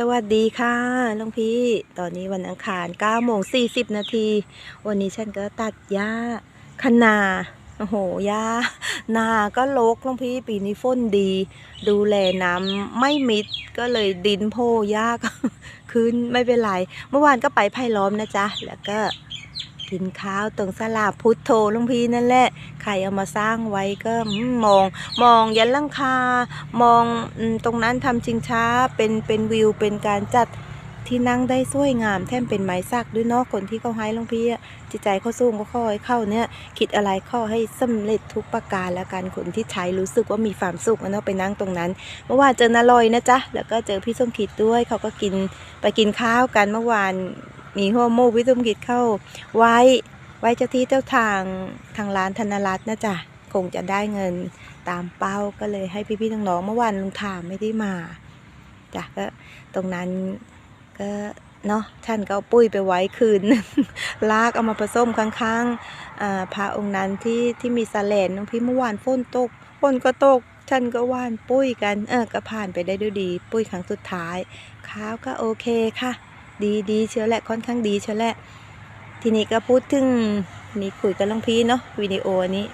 สวัสดีค่ะลุงพี่ ตอนนี้วันอังคาร9โมง40 นาที วันนี้ฉันก็ตัดหญ้าคะนาโอ้โหหญ้านาก็ลกลุงพี่ปีนี้ฝนดี ดูแลน้ำไม่มิดก็เลยดินโพหญ้าก็ขึ้นไม่เป็นไร เมื่อวานก็ไปไผ่ล้อมนะจ๊ะ แล้วก็ กินข้าวตรงสลาพุทโธลุงพี่นั่นแหละใครเอามาสร้างไว้ก็มอง มองยันลังคามองตรงนั้นทำชิงช้าเป็นเป็นวิวเป็นการจัดที่นั่งได้สวยงามแถมเป็นไม้สักด้วยเนาะคนที่เขาให้ลวงพี่จิตใจเขาสูงก็ขอให้เข้าเนี่ย คิดอะไรขอให้สำเร็จทุกประการแล้วกันคนที่ใช้รู้สึกว่ามีความสุขเนาะไปนั่งตรงนั้นเมื่อวานเจอนาลอยนะจ๊ะแล้วก็เจอพี่ส้มขิดด้วยเขาก็กินไปกินข้าวกันเมื่อวาน มีหัวมูพี่ส้มขิดเข้าไว้ไว้เจ้าที่เจ้าทางทางร้านธนรัตน์นะจ๊ะคงจะได้เงินตามเป้าก็เลยให้พี่ๆน้องๆเมื่อวานลุงถามไม่ได้มาจ้ะก็ตรงนั้นก็เนาะท่านก็เอาปุ้ยไปไว้คืนลากเอามาผสมข้างๆพระองค์นั้นที่ที่มีสาแลนน้องพี่เมื่อวานฝนตกฝนก็ตกท่านก็ว่านปุ้ยกันเออก็ผ่านไปได้ด้วยดี ปุ้ยครั้งสุดท้ายข้าวก็โอเคค่ะ ดีดีเชียวแหละค่อนข้างดีเชียวแหละ ทีนี้ก็พูดถึงมีคุยกับน้องพีเนาะวิดีโออันนี้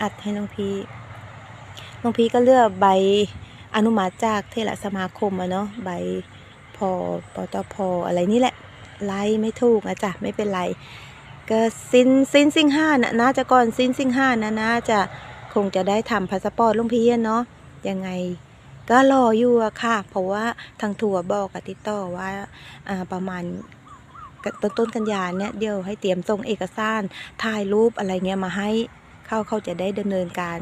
อัดให้น้องพีน้องพีก็เลือกใบอนุมัติจากเทระสมาคมอะเนาะใบพอปตพออะไรนี่แหละไล่ไม่ถูกอะจ้ะไม่เป็นไรก็สิ้นสิ้นสิงห้านะน่าจะก่อนสิ้นสิงห้านะน่าจะคงจะได้ทำพาสปอร์ตลุงพีเนาะยังไง ก็รออยู่อะค่ะ เพราะว่าทางทัวร์บอกกับติดต่อว่าอ่าประมาณต้นต้นกันยาเนี่ยเดี๋ยวให้เตรียมส่งเอกสารถ่ายรูปอะไรเงี้ยมาให้เข้าเขาจะได้ดำเนินการ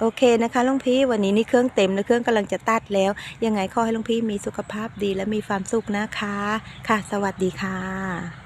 โอเคนะคะลุงพี่วันนี้นี่เครื่องเต็มแล้วเครื่องกำลังจะตัดแล้ว ยังไงขอให้ลุงพี่มีสุขภาพดีและมีความสุขนะคะ ค่ะ สวัสดีค่ะ